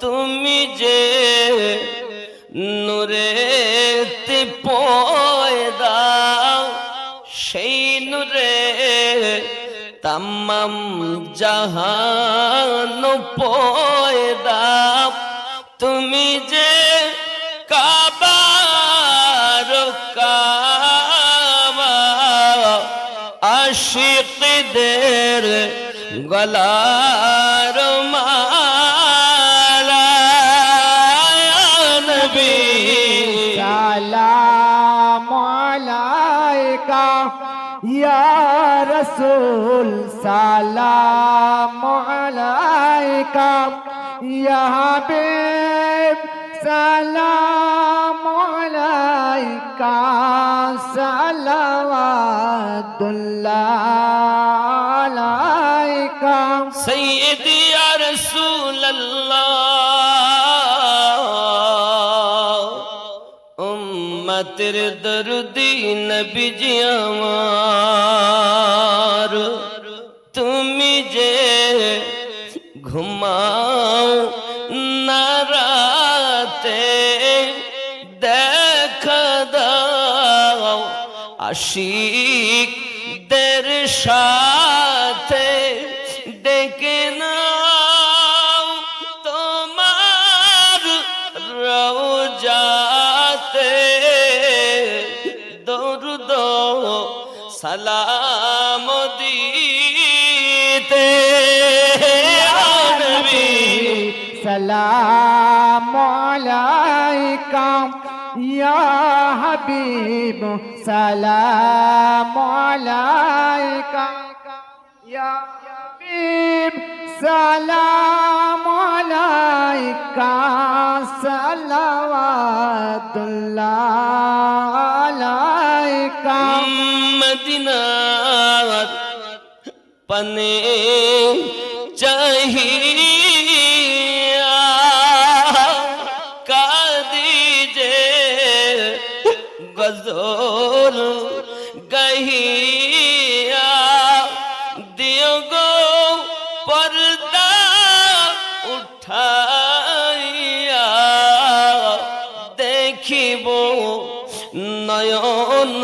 তুমি যে নূরেতে পয়দা সেই নূরে তামাম জাহান পয়দা তুমি যে কাবার কাবা আশিকদের গলার মালা নবী। সালাম আলাইকা ইয়া রাসূল সালাম আলাইকা ইয়া হাবিব সালাম আলাইকা সালাওয়াতুল্লাহ আলাইকা সৈয়দি ইয়া রাসূলুল্লাহ উম্মতের দরদি নবীজি আমার তুমি যে ঘুমাও না রাতে দেখা আশিক দের সাথে ডেকে নাও তোমার রওজাতে। দরুদ সালাম দিতে। সালাম আলাইকা ইয়া হাবিব সালাম আলাইকা। ইয়া হাবিব সালাম আলাইকা। সালাওয়াতুল্লাহ আলাইকা। মদিনার পনে চাহিয়া গজল গহিয়া দিও গো পর্দা উঠাইয়া দেখিব নয়ন